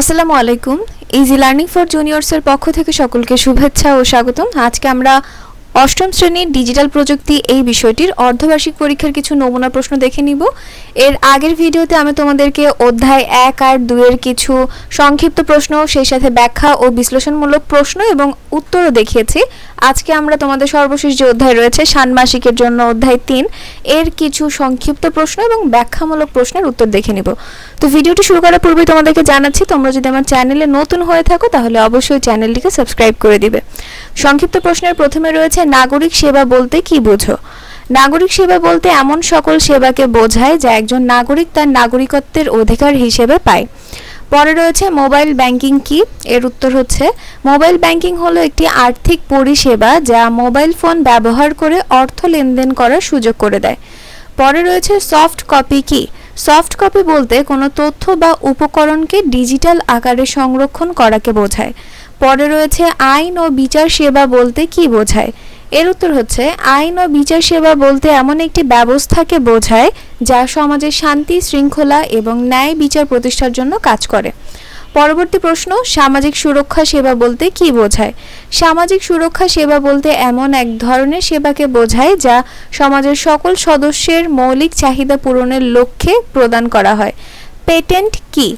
আসসালামু আলাইকুম। Easy learning for জুনিয়র্সের পক্ষ থেকে সকলকে শুভেচ্ছা ও স্বাগতম। আজকে আমরা অষ্টম শ্রেণির ডিজিটাল প্রযুক্তি এই বিষয়টির অর্ধবার্ষিক পরীক্ষার কিছু নমুনা প্রশ্ন দেখে নিব। এর আগের ভিডিওতে আমি তোমাদেরকে অধ্যায় এক আর দুইয়ের কিছু সংক্ষিপ্ত প্রশ্ন, সেই সাথে ব্যাখ্যা ও বিশ্লেষণমূলক প্রশ্ন এবং উত্তরও দেখিয়েছি। আজকে আমরা তোমাদের সর্বশেষ যে অধ্যায় রয়েছে, ষান্মাসিকের জন্য অধ্যায় তিন, এর কিছু সংক্ষিপ্ত প্রশ্ন এবং ব্যাখ্যামূলক প্রশ্নের উত্তর দেখে নিব। তো ভিডিওটি শুরু করার পূর্বে তোমাদেরকে জানাচ্ছি, তোমরা যদি আমার চ্যানেলে নতুন হয়ে থাকো, তাহলে অবশ্যই চ্যানেলটিকে সাবস্ক্রাইব করে দিবে। সংক্ষিপ্ত প্রশ্নের প্রথমে রয়েছে, নাগরিক সেবা বলতে কি বোঝো? নাগরিক সেবা বলতে এমন সকল সেবাকে বোঝায় যা একজন নাগরিক তার নাগরিকত্বের অধিকার হিসেবে পায়। পরে রয়েছে মোবাইল ব্যাংকিং কি? এর উত্তর হচ্ছে, মোবাইল ব্যাংকিং হলো একটি আর্থিক পরিষেবা যা মোবাইল ফোন ব্যবহার করে অর্থ লেনদেন করার সুযোগ করে দেয়। পরে রয়েছে সফট কপি কি? সফট কপি বলতে কোনো তথ্য বা উপকরণকে ডিজিটাল আকারে সংরক্ষণ করাকে বোঝায়। পরে রয়েছে আইন ও বিচার সেবা বলতে কি বোঝায়? এর উত্তর হচ্ছে, আইন ও বিচার সেবা বলতে এমন একটি ব্যবস্থাকে বোঝায় যা সমাজের শান্তি, শৃঙ্খলা এবং ন্যায় বিচার প্রতিষ্ঠার জন্য কাজ করে। পরবর্তী প্রশ্ন, সামাজিক সুরক্ষা সেবা বলতে কি বোঝায়? সামাজিক সুরক্ষা সেবা বলতে এমন এক ধরনের সেবাকে বোঝায় যা সমাজের সকল সদস্যের মৌলিক চাহিদা পূরণের লক্ষ্যে প্রদান করা হয়। পেটেন্ট কি?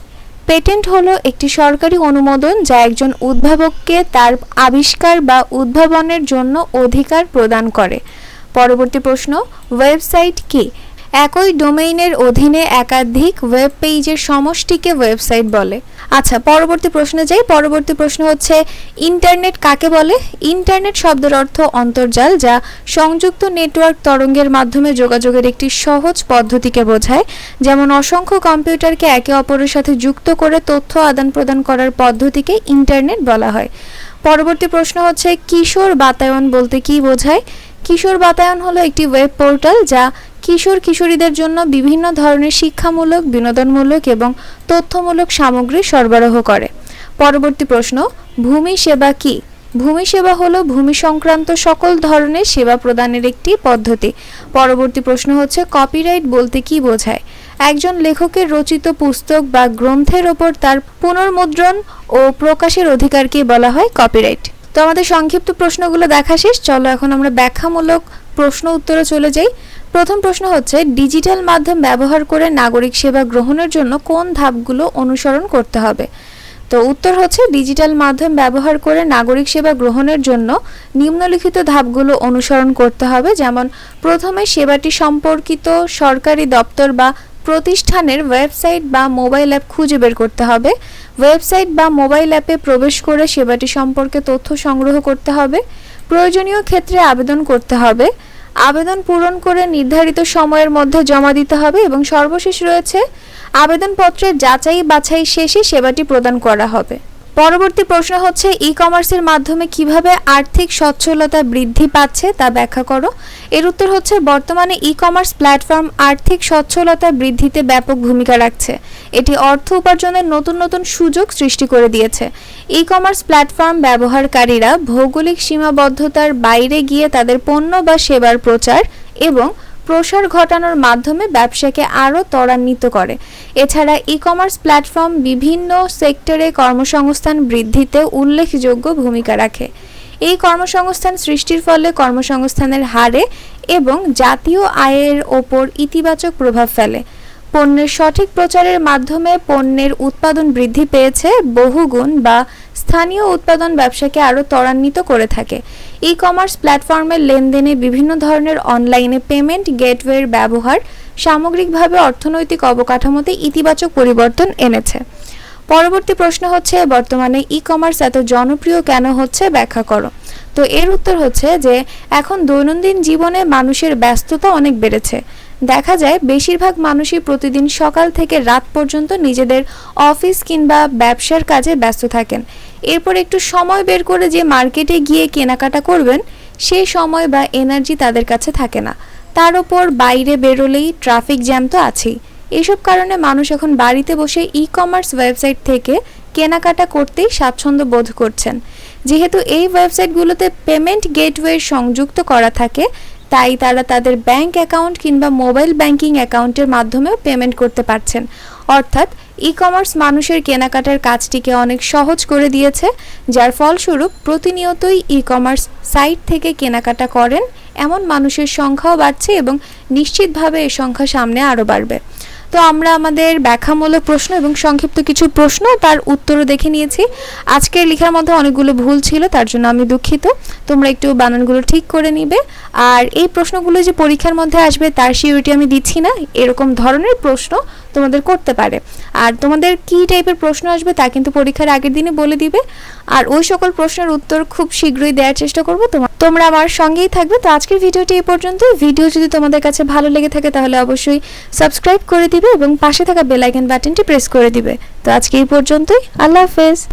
পেটেন্ট হলো একটি সরকারি অনুমোদন যা একজন উদ্ভাবককে তার আবিষ্কার বা উদ্ভাবনের জন্য অধিকার প্রদান করে। পরবর্তী প্রশ্ন, ওয়েবসাইট কি? একই ডোমেইনের অধীনে একাধিক ওয়েব পেজের সমষ্টিকে ওয়েবসাইট বলে। আচ্ছা পরবর্তী প্রশ্নে যাই। পরবর্তী প্রশ্ন হচ্ছে, ইন্টারনেট কাকে বলে? ইন্টারনেট শব্দের অর্থ অন্তর্জাল, যা সংযুক্ত নেটওয়ার্ক তরঙ্গের মাধ্যমে যোগাযোগের একটি সহজ পদ্ধতিকে বোঝায়। যেমন, অসংখ্য কম্পিউটারকে একে অপরের সাথে যুক্ত করে তথ্য আদান প্রদান করার পদ্ধতিকে ইন্টারনেট বলা হয়। পরবর্তী প্রশ্ন হচ্ছে, কিশোর বাতায়ন বলতে কি বোঝায়? কিশোর বাতায়ন হলো একটি ওয়েব পোর্টাল, যা কিশোর কিশোরীদের জন্য বিভিন্ন ধরনের শিক্ষামূলক, বিনোদনমূলক এবং তথ্যমূলক সামগ্রী সরবরাহ করে। পরবর্তী প্রশ্ন, ভূমি সেবা কি? ভূমি সেবা হলো ভূমি সংক্রান্ত সকল ধরনের সেবা প্রদানের একটি পদ্ধতি। পরবর্তী প্রশ্ন হচ্ছে কপিরাইট বলতে কি বোঝায়? একজন লেখকের রচিত পুস্তক বা গ্রন্থের ওপর তার পুনর্মুদ্রণ ও প্রকাশের অধিকারকে বলা হয় কপিরাইট তো আমাদের সংক্ষিপ্ত প্রশ্নগুলো দেখা শেষ। চলো এখন আমরা ব্যাখ্যামূলক প্রশ্ন উত্তরে চলে যাই। প্রথম প্রশ্ন হচ্ছে, ডিজিটাল মাধ্যম ব্যবহার করে নাগরিক সেবা গ্রহণের জন্য কোন ধাপগুলো অনুসরণ করতে হবে? তো উত্তর হচ্ছে, ডিজিটাল মাধ্যম ব্যবহার করে নাগরিক সেবা গ্রহণের জন্য নিম্নলিখিত ধাপগুলো অনুসরণ করতে হবে, যেমন প্রথমে সেবাটি সম্পর্কিত সরকারি দপ্তর বা প্রতিষ্ঠানের ওয়েবসাইট বা মোবাইল অ্যাপ খুঁজে বের করতে হবে। ওয়েবসাইট বা মোবাইল অ্যাপে প্রবেশ করে সেবাটি সম্পর্কে তথ্য সংগ্রহ করতে হবে। প্রয়োজনীয় ক্ষেত্রে আবেদন করতে হবে। আবেদন পূরণ করে নির্ধারিত সময়ের মধ্যে জমা দিতে হবে এবং সর্বশেষ রয়েছে, আবেদনপত্রের যাচাই বাছাই শেষে সেবাটি প্রদান করা হবে। পরবর্তী প্রশ্ন হচ্ছে ই কমার্সের মাধ্যমে কীভাবে আর্থিক সচ্ছলতা বৃদ্ধি পাচ্ছে তা ব্যাখ্যা করো। এর উত্তর হচ্ছে, বর্তমানে ই কমার্স প্ল্যাটফর্ম আর্থিক সচ্ছলতা বৃদ্ধিতে ব্যাপক ভূমিকা রাখছে। এটি অর্থ উপার্জনের নতুন নতুন সুযোগ সৃষ্টি করে দিয়েছে। ই কমার্স প্ল্যাটফর্ম ব্যবহারকারীরা ভৌগোলিক সীমাবদ্ধতার বাইরে গিয়ে তাদের পণ্য বা সেবার প্রচার এবং প্রসার ঘটানোর মাধ্যমে ব্যবসাকে আরও ত্বরান্বিত করে। এছাড়া ই কমার্স প্ল্যাটফর্ম বিভিন্ন সেক্টরে কর্মসংস্থান বৃদ্ধিতে উল্লেখযোগ্য ভূমিকা রাখে। এই কর্মসংস্থান সৃষ্টির ফলে কর্মসংস্থানের হারে এবং জাতীয় আয়ের ওপর ইতিবাচক প্রভাব ফেলে। পণ্যের সঠিক প্রচারের মাধ্যমে পণ্যের উৎপাদন বৃদ্ধি পেয়েছে, বহুগুণ বা স্থানীয় উৎপাদন ব্যবসাকে আরও ত্বরান্বিত করে থাকে। ই কমার্স প্ল্যাটফর্মের লেনদেনে বিভিন্ন ধরনের অনলাইনে পেমেন্ট গেটওয়ের ব্যবহার, সামগ্রিকভাবে অর্থনৈতিক অবকাঠামোতে ইতিবাচক পরিবর্তন এনেছে। পরবর্তী প্রশ্ন হচ্ছে, বর্তমানে ই কমার্স এত জনপ্রিয় কেন হচ্ছে, ব্যাখ্যা করো। তো এর উত্তর হচ্ছে যে, এখন দৈনন্দিন জীবনে মানুষের ব্যস্ততা অনেক বেড়েছে। দেখা যায় বেশিরভাগ মানুষই প্রতিদিন সকাল থেকে রাত পর্যন্ত নিজেদের অফিস কিংবা ব্যবসার কাজে ব্যস্ত থাকেন। এরপর একটু সময় বের করে যে মার্কেটে গিয়ে কেনাকাটা করবেন, সেই সময় বা এনার্জি তাদের কাছে থাকে না। তার ওপর বাইরে বেরোলেই ট্রাফিক জ্যাম তো আছেই। এসব কারণে মানুষ এখন বাড়িতে বসে ই কমার্স ওয়েবসাইট থেকে কেনাকাটা করতেই স্বাচ্ছন্দ্য বোধ করছেন। যেহেতু এই ওয়েবসাইটগুলোতে পেমেন্ট গেটওয়ে সংযুক্ত করা থাকে তাই তারা তাদের ব্যাংক অ্যাকাউন্ট কিংবা মোবাইল ব্যাংকিং অ্যাকাউন্টের মাধ্যমেও পেমেন্ট করতে পারছেন। অর্থাৎ ই কমার্স মানুষের কেনাকাটার কাজটিকে অনেক সহজ করে দিয়েছে, যার ফলস্বরূপ প্রতিনিয়তই ই কমার্স সাইট থেকে কেনাকাটা করেন, এমন মানুষের সংখ্যাও বাড়ছে এবং নিশ্চিতভাবে এ সংখ্যা সামনে আরও বাড়বে। তো আমরা আমাদের ব্যাখ্যামূলক প্রশ্ন এবং সংক্ষিপ্ত কিছু প্রশ্ন তার উত্তরও দেখে নিয়েছি। আজকের লেখার মধ্যে অনেকগুলো ভুল ছিল, তার জন্য আমি দুঃখিত। তোমরা একটু বানানগুলো ঠিক করে নিবে। আর এই প্রশ্নগুলো যে পরীক্ষার মধ্যে আসবে, তার সিউরিটি আমি দিচ্ছি না। এরকম ধরনের প্রশ্ন তোমাদের করতে পারে। আর তোমাদের কী টাইপের প্রশ্ন আসবে তা কিন্তু পরীক্ষার আগের দিনে বলে দিবে। আর ওই সকল প্রশ্নের উত্তর খুব শীঘ্রই দেওয়ার চেষ্টা করব। তোমার তোমরা আমার সঙ্গেই থাকবে। তো আজকের ভিডিওটি এই পর্যন্ত ভিডিও যদি তোমাদের কাছে ভালো লেগে থাকে তাহলে অবশ্যই সাবস্ক্রাইব করে দিবে এবং পাশে থাকা বেল আইকন বাটনটি প্রেস করে দিবে। তো আজকে এই পর্যন্তই। আল্লাহ হাফেজ।